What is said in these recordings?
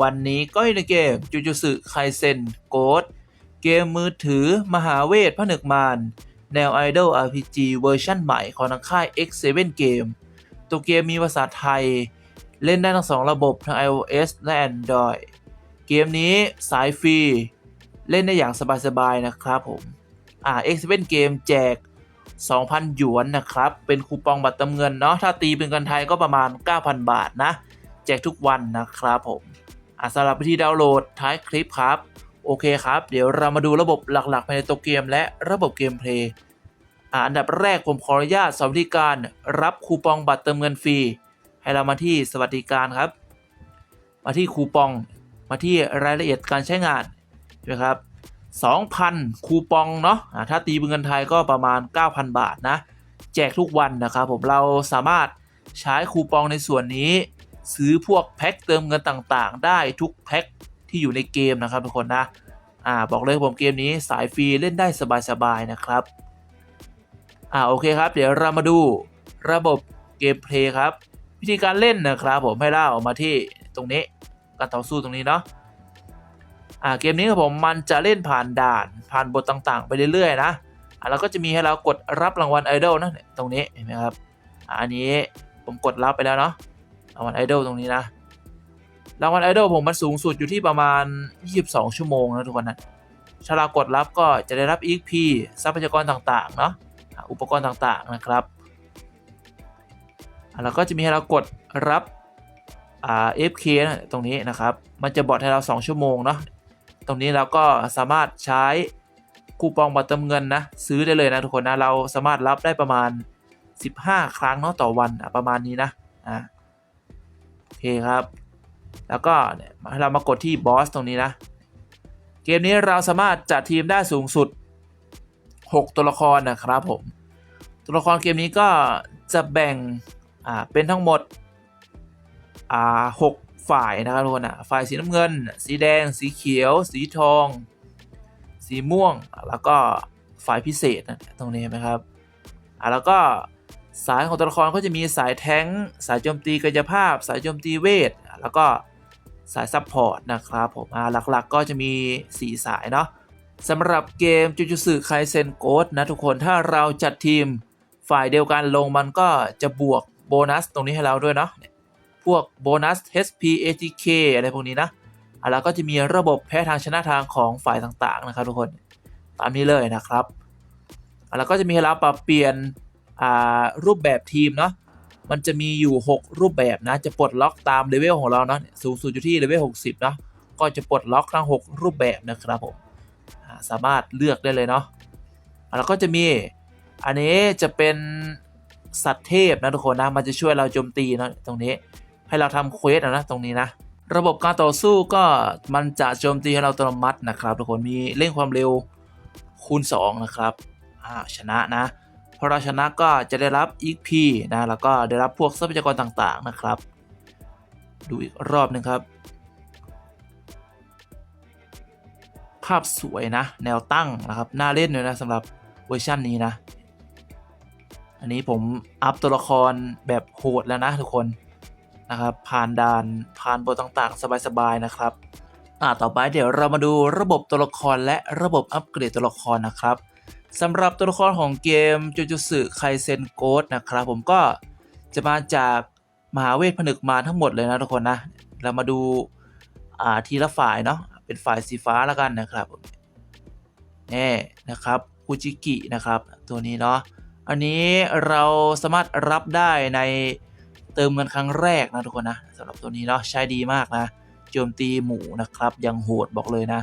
วันนี้ก็อยู่ในเกมจูจูสึไคเซนโกดเกมมือถือมหาเวทผนึกมารแนว Idol RPG เวอร์ชั่นใหม่ของทางค่าย X7 Game ตัวเกมมีภาษาไทย เล่นได้ทั้งสองระบบทั้ง iOS และ Android เกมนี้สายฟรี เล่นได้อย่างสบายๆนะครับผมอ่า X7 Game แจก 2,000 หยวนนะครับ เป็นคูปองบัตรเติมเงินเนาะถ้าตีเป็นเงินไทยก็ประมาณ 9,000 บาทนะ แจกทุกวันนะครับผม อ่าสำหรับวิธีดาวน์โหลดท้ายคลิปครับ โอเคครับ เดี๋ยวเรามาดูระบบหลักๆภายในตัวเกม และระบบเกมเพลย์อันดับแรกผมขออนุญาตสอนวิธีการรับคูปองบัตรเติมเงินฟรี ให้เรามาที่สวัสดิการครับ มาที่คูปอง มาที่รายละเอียดการใช้งานนะครับ2,000 คูปองเนาะถ้าตีเป็นเงินไทยก็ประมาณ 9,000 บาทนะ แจกทุกวันนะครับผมเราสามารถใช้คูปองในส่วนนี้ ซื้อพวกแพ็คเติมเงินต่างๆ ได้ทุกแพ็คที่อยู่ในเกมนะครับทุกคนนะอ่าบอกเลยผมเกมนี้สายฟรีเล่นได้สบายๆนะครับอ่าโอเคครับ เดี๋ยวเรามาดูระบบเกมเพลย์ครับวิธีการเล่นนะครับผมให้เล่าออกมาที่ตรงนี้การต่อสู้ตรงนี้เนาะอ่าเกมนี้ครับผมมันจะเล่นผ่านด่านผ่านบทต่างๆ ไปเรื่อยๆนะอ่าแล้วก็จะมีให้เรากดรับรางวัลไอดอลนะตรงนี้เห็นไหมครับอันนี้ผมกดรับไปแล้วเนาะ รางวัลไอดอลตรงนี้นะรางวัลไอดอลผมมันสูงสุดอยู่ที่ประมาณ 22 ชั่วโมงนะทุกคนนะถ้ารากดรับก็จะได้รับ EXP ทรัพยากรต่างๆเนาะอุปกรณ์ต่างๆนะครับแล้วก็จะมีให้เรากดรับอ่า FK นะตรงนี้นะครับ มันจะบอทให้เรา 2 ชั่วโมงเนาะตรงนี้เราก็สามารถใช้คูปองบัตรเติมเงินนะซื้อได้เลยนะทุกคนนะเราสามารถรับได้ประมาณ 15 ครั้งเนาะต่อวันประมาณนี้นะอ่า อเคครับ แล้วก็เนี่ยเรามากดที่บอสตรงนี้นะ เกมนี้เราสามารถจัดทีมได้สูงสุด 6 ตัวละครนะครับผม ตัวละครเกมนี้ก็จะแบ่งอ่าเป็นทั้งหมดอ่าหกฝ่ายนะครับทุกคนอะฝ่ายสีน้ำเงิน สีแดง สีเขียว สีทอง สีม่วงแล้วก็ฝ่ายพิเศษนะตรงนี้นไหมครับอ่าแล้วก็ สายของตัวละครก็จะมีสายแท้ง สายโจมตีกายภาพ สายโจมตีเวท แล้วก็สายซัพพอร์ตนะครับผมอ่าหลักๆก็จะมี 4 สายเนาะสำหรับเกมจูจูสึไคเซนโกดนะทุกคนถ้าเราจัดทีมฝ่ายเดียวกันลงมันก็จะบวกโบนัสตรงนี้ให้เราด้วยเนาะพวกโบนัส HP ATK อะไรพวกนี้นะแล้วก็จะมีระบบแพ้ทางชนะทางของฝ่ายต่างๆนะครับทุกคน ตามนี้เลยนะครับแล้วก็จะมีให้เราปรับเปลี่ยน รูปแบบทีมเนาะมันจะมีอยู่ 6 รูปแบบนะ จะปลดล็อกตามเลเวลของเราเนาะสูงสุดอยู่ที่เลเวล60 เนาะก็จะปลดล็อกทั้ง 6 รูปแบบนะครับผมาสามารถเลือกได้เลยเนาะแล้วก็จะมีอันนี้จะเป็นสัตว์เทพนะทุกคนนะมันจะช่วยเราโจมตีเนาะตรงนี้ให้เราทำเควสนะตรงนี้นะระบบการต่อสู้ก็มันจะโจมตีให้เราอัตโนมัตินะครับทุกคนมีเร่งความเร็วคูณ 2 นะครับอ่าชนะนะ พอเราชนะก็จะได้รับ XP นะแล้วก็ได้รับพวกทรัพยากรต่างๆนะครับ ดูอีกรอบหนึงครับ ภาพสวยนะ แนวตั้งนะครับน่าเล่นเลยนะสำหรับเวอร์ชันนี้นะ อันนี้ผมอัพตัวละครแบบโหดแล้วนะทุกคนนะครับผ่านด่านผ่านบทต่างๆ สบายๆนะครับอ่าต่อไปเดี๋ยวเรามาดูระบบตัวละครและระบบอัปเกรดตัวละครนะครับ สำหรับตัวละครของเกมจูจูสึไคเซนโกดนะครับผมก็จะมาจากมหาเวทผนึกมารทั้งหมดเลยนะทุกคนนะ เรามาดูอ่าทีละฝ่ายเนาะเป็นฝ่ายสีฟ้าแล้วกันนะครับนี่นะครับคุกุจิกินะครับตัวนี้เนาะอันนี้เราสามารถรับได้ในเติมเงินครั้งแรกนะทุกคนนะสำหรับตัวนี้เนาะใช้ดีมากนะโจมตีหมูนะครับยังโหดบอกเลยนะ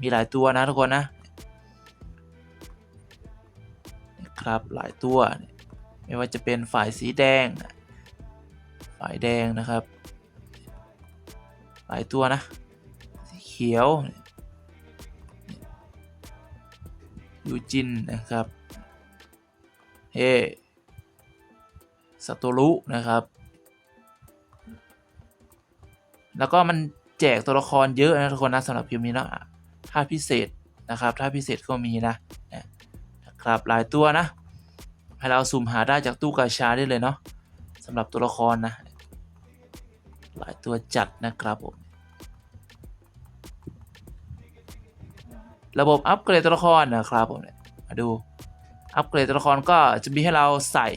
มีหลายตัวนะทุกคนนะ ครับหลายตัว ไม่ว่าจะเป็นฝ่ายสีแดงฝ่ายแดงนะครับ หลายตัวนะ สีเขียวยูจินนะครับเฮสโตรุนะครับ แล้วก็มันแจกตัวละครเยอะนะทุกคนนะสำหรับพิมพ์นี้เนาะถ้าพิเศษนะครับ ถ้าพิเศษก็มีนะนะครับหลายตัวนะ ให้เราสุ่มหาได้จากตู้กาชาได้เลยเนาะสำหรับตัวละครนะ หลายตัวจัดนะครับผมระบบอัปเกรดตัวละครนะครับผมเนี่ยมาดูอัปเกรดตัวละครก็จะมีให้เราใส่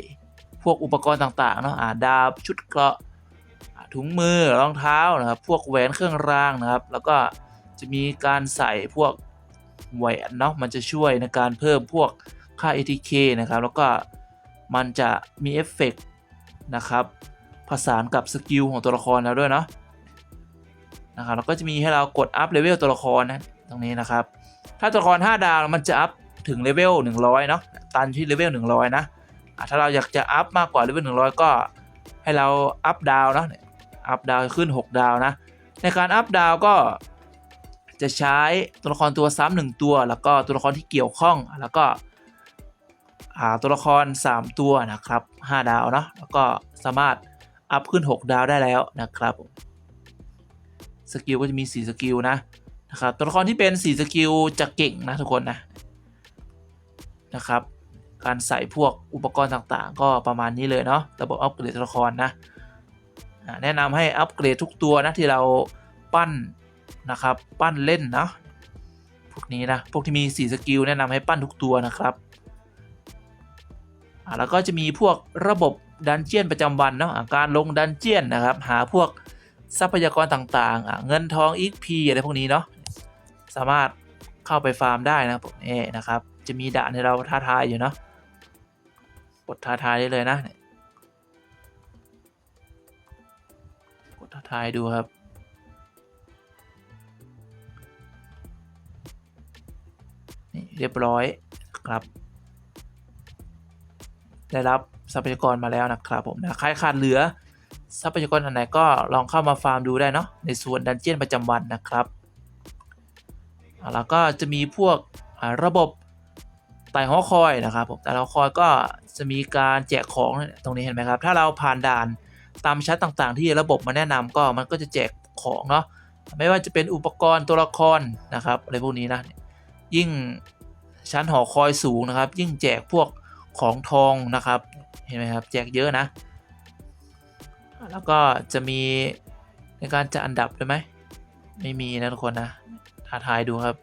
พวกอุปกรณ์ต่างๆเนาะอาดาบชุดเกราะถุงมือรองเท้านะครับ พวกแหวนเครื่องรางนะครับ แล้วก็จะมีการใส่พวกแหวนเนาะมันจะช่วยในการเพิ่มพวกค่า ATK นะครับ แล้วก็ มันจะมีเอฟเฟกต์นะครับผสานกับสกิลของตัวละครแล้วด้วยเนาะนะครับแล้วก็จะมีให้เรากดอัพเลเวลตัวละครนะตรงนี้นะครับ ถ้าตัวละคร 5 ดาวมันจะอัพถึงเลเวล100เนาะตันที่เลเวล100 นะถ้าเราอยากจะอัพมากกว่าเลเวล100 ก็ให้เราอัพดาวเนาะอัพดาวขึ้น 6 ดาวนะ ในการอัพดาวก็จะใช้ตัวละครตัวซ้ำหนึ่งตัว แล้วก็ตัวละครที่เกี่ยวข้องแล้วก็ ตัวละคร 3 ตัวนะครับ 5 ดาวเนาะแล้วก็สามารถอัพขึ้น 6 ดาวได้แล้วนะครับสกิลก็จะมี 4 สกิลนะนะครับตัวละครที่เป็น 4 สกิลจะเก่งนะทุกคนนะนะครับ การใส่พวกอุปกรณ์ต่างๆ ก็ประมาณนี้เลยเนาะระบบอัปเกรดตัวละครนะแนะนำให้อัปเกรดทุกตัวนะที่เราปั้นนะครับ ปั้นเล่นเนาะพวกนี้นะพวกที่มี 4 สกิลแนะนำให้ปั้นทุกตัวนะครับ แล้วก็จะมีพวกระบบดันเจียนประจำวันเนาะการลงดันเจียนนะครับ หาพวกทรัพยากรต่างๆ เงินทองอีกพีอะไรพวกนี้เนาะสามารถเข้าไปฟาร์มได้นะผมนี่นะครับ จะมีด่านให้เราท้าทายอยู่เนาะกดท้าทายได้เลยนะกดท้าทายดูครับนี่เรียบร้อยครับ ได้รับทรัพยากรมาแล้วนะครับผมนะใครขาดเหลือ ทรัพยากรอันไหนก็ลองเข้ามาฟาร์มดูได้เนาะในส่วนดันเจียนประจำวันนะครับแล้วก็จะมีพวกระบบไต่หอคอยนะครับผมแต่ละคอยก็จะมีการแจกของตรงนี้เห็นไหมครับ ถ้าเราผ่านด่านตามชั้นต่างๆ ที่ระบบมาแนะนำก็มันก็จะแจกของเนาะไม่ว่าจะเป็นอุปกรณ์ตัวละครนะครับอะไรพวกนี้นะยิ่งชั้นหอคอยสูงนะครับ ยิ่งแจกพวก ของทองนะครับ เห็นไหมครับ แจกเยอะนะ แล้วก็จะมีในการจัดอันดับด้วยไหม ไม่มีนะทุกคนนะท้าทายดูครับ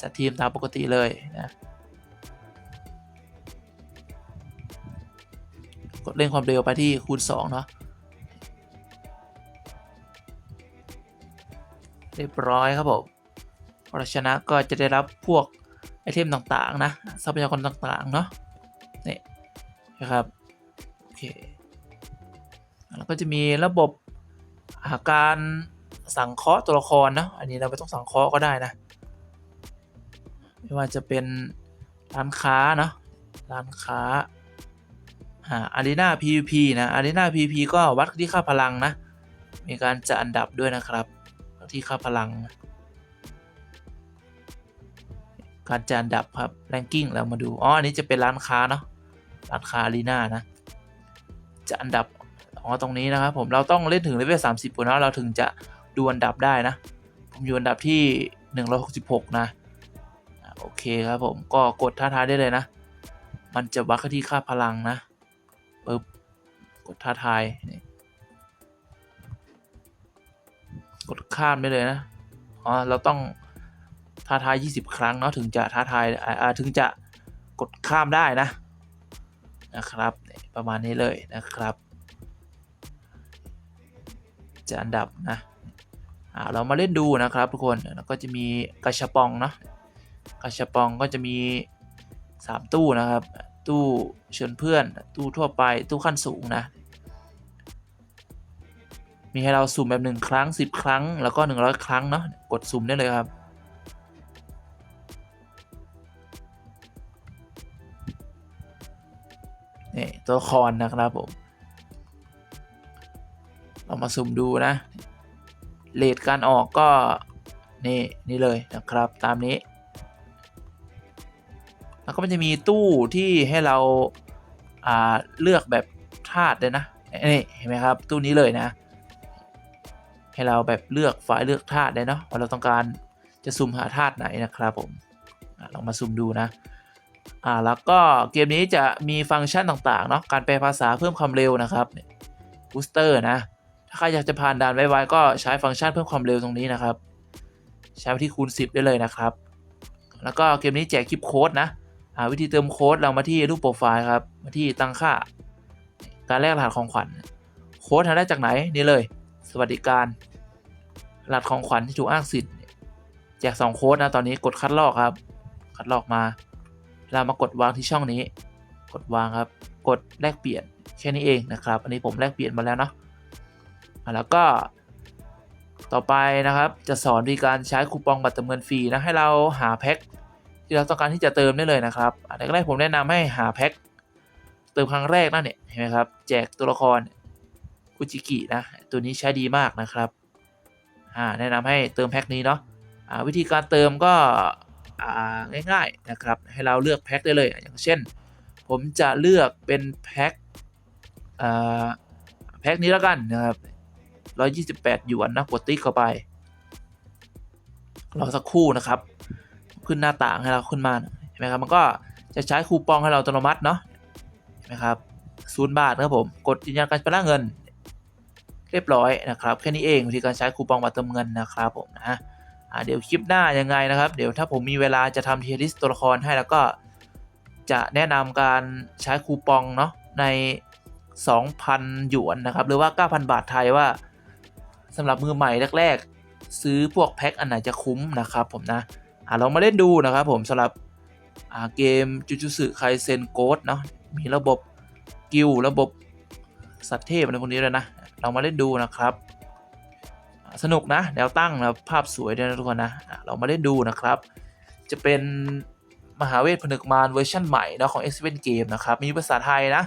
จัดทีมตามปกติเลยนะกดเร่งความเร็วไปที่คูณ 2 เนาะเรียบร้อยครับผมพอเราชนะก็จะได้รับพวก ไอเทมต่างๆนะทรัพยากรต่างๆเนาะนี่นะครับโอเคแล้วก็จะมีระบบาการสังเคราะห์ตัวละครนะอันนี้เราไม่ต้องสังเคราะห์ก็ได้นะไม่ว่าจะเป็นร้านค้าเนาะร้านค้าอารีนา PVP นะอารีนา PVP ก็วัดที่ค่าพลังนะมีการจัดอันดับด้วยนะครับที่ค่าพลัง การจัดอันดับครับแรงกิ้งเรามาดู อ๋อ อันนี้จะเป็นร้านค้าเนาะ ร้านค้าอารีนานะ จะอันดับ อ๋อ ตรงนี้นะครับผม เราต้องเล่นถึงเลเวล30ก่อนนะเราถึงจะดูอันดับได้นะ ผมอยู่อันดับที่166นะอ่าโอเคครับผม ก็กดท้าทายได้เลยนะ มันจะวัดที่ค่าพลังนะปึ๊บ กดท้าทาย กดข้ามได้เลยนะ อ๋อ เราต้อง ท้าทาย 20 ครั้งเนาะถึงจะท้าทายถึงจะกดข้ามได้นะนะครับนี่ประมาณนี้เลยนะครับ จะอันดับนะอ่าเรามาเล่นดูนะครับทุกคนแล้วก็จะมีกระชบปองเนาะกาชาปองก็จะมี 3 ตู้นะครับ ตู้เชิญเพื่อน ตู้ทั่วไปตู้ขั้นสูงนะมีให้เราสุ่มแบบ 1 ครั้ง 10 ครั้ง แล้วก็ 100 ครั้งเนาะกดสุ่มได้เลยครับ ตัวละครนะครับผม เรามาสุ่มดูนะเลทการออกก็นี่นี่เลยนะครับตามนี้ แล้วก็มันจะมีตู้ที่ให้เราอ่าเลือกแบบธาตุเลยนะนี่เห็นไหมครับตู้นี้เลยนะ ให้เราแบบเลือกฝ่ายเลือกธาตุได้เนาะว่าเราต้องการจะสุ่มหาธาตุไหนนะครับผมอะลองมาสุ่มดูนะ อ่าแล้วก็เกมนี้จะมีฟังก์ชันต่างๆเนาะการแปลภาษาเพิ่มความเร็วนะครับบูสเตอร์นะ ถ้าใครอยากจะผ่านด่านไวๆก็ใช้ฟังก์ชันเพิ่มความเร็วตรงนี้นะครับ ใช้ไปที่คูณ 10 ได้เลยนะครับ แล้วก็เกมนี้แจกคลิปโค้ดนะอ่าวิธีเติมโค้ดเรามาที่รูปโปรไฟล์ครับมาที่ตั้งค่า การแลกรหัสของขวัญโค้ดหาได้จากไหนนี่เลย สวัสดิการรหัสของขวัญที่ถูกอ้างสิทธิ์แจก2โค้ดนะตอนนี้กดคัดลอกครับ คัดลอกมา เรามากดวางที่ช่องนี้ กดวางครับ กดแลกเปลี่ยนแค่นี้เองนะครับ อันนี้ผมแลกเปลี่ยนมาแล้วเนาะแล้วก็ ต่อไปนะครับจะสอนวิธีการใช้คูปองบัตรเติมเงินฟรีนะให้เราหาแพ็คที่เราต้องการที่จะเติมได้เลยนะครับอันแรกๆผมแนะนำให้หาแพ็คเติมครั้งแรกนั่นเนี่ยเห็นไหมครับ แจกตัวละครคุจิกินะตัวนี้ใช้ดีมากนะครับแนะนำให้เติมแพ็คนี้เนาะวิธีการเติมก็ ง่ายๆนะครับให้เราเลือกแพ็คได้เลยอย่างเช่น ผมจะเลือกเป็นแพ็คแพ็คนี้แล้วกันนะครับ 128 หยวนนะกดติ๊กเข้าไปรอสักครู่นะครับ ขึ้นหน้าต่างให้เราขึ้นมาเห็นไหมครับมันก็จะใช้คูปองให้เราอัตโนมัติเนาะเห็นไหมครับศูนย์บาทนะครับผมกดยืนยันการชำระเงิน เรียบร้อยนะครับ แค่นี้เองวิธีการใช้คูปองบัตรเติมเงินนะครับผมนะ เดี๋ยวคลิปหน้ายังไงนะครับ เดี๋ยวถ้าผมมีเวลาจะทำเทียริสตัวละครให้แล้วก็จะแนะนำการใช้คูปองเนาะใน 2,000 หยวนนะครับ หรือว่า 9,000 บาทไทยว่าสำหรับมือใหม่แรกๆ ซื้อพวกแพ็คอันไหนจะคุ้มนะครับผมนะอ่าลองมาเล่นดูนะครับผมสำหรับเกมจูจูสึไคเซนโกดเนาะมีระบบกิลระบบสัตว์เทพอะไรพวกนี้เลยนะลองมาเล่นดูนะครับ สนุกนะ แนวตั้งนะภาพสวยด้วยนะทุกคนนะอ่ามาเล่นดูนะครับ จะเป็นมหาเวทผนึกมารเวอร์ชันใหม่นะของ x อ e Game นะครับ มีภาษาไทยนะ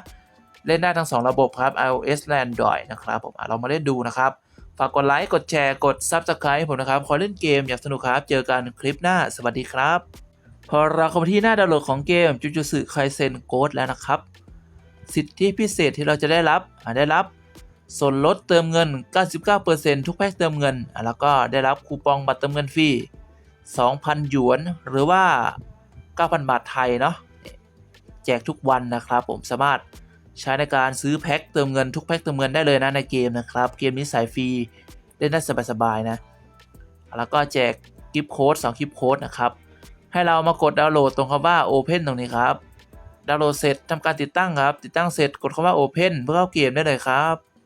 เล่นได้ทั้ง 2 ระบบครับ iOS และ Android นะครับผมเรามาเล่นดูนะครับ ฝากกดไลค์กดแชร์กด Subscribe ให้ผมนะครับ ขอเล่นเกมอยากสนุกครับ เจอกันคลิปหน้าสวัสดีครับ พอเราเข้ามาที่หน้าดาวน์โหลดของเกมจูจูสึไคเซนโกดแล้วนะครับ สิทธิพิเศษที่เราจะได้รับได้รับ ส่วนลดเติมเงิน 99%ทุกแพ็คเติมเงิน แล้วก็ได้รับคูปองบัตรเติมเงินฟรี 2,000 หยวน หรือว่า 9,000 บาทไทยเนาะ แจกทุกวันนะครับ ผมสามารถใช้ในการซื้อแพ็คเติมเงินทุกแพ็คเติมเงินได้เลยนะในเกมนะครับ เกมนี้สายฟรีเล่นได้สบายๆนะ แล้วก็แจกกิฟต์โค้ด2กิฟต์โค้ดนะครับ ให้เรามากดดาวน์โหลดตรงคำว่า Open ตรงนี้ครับ ดาวน์โหลดเสร็จทำการติดตั้งครับ ติดตั้งเสร็จกดคำว่า Open เพื่อเข้าเกมได้เลยครับ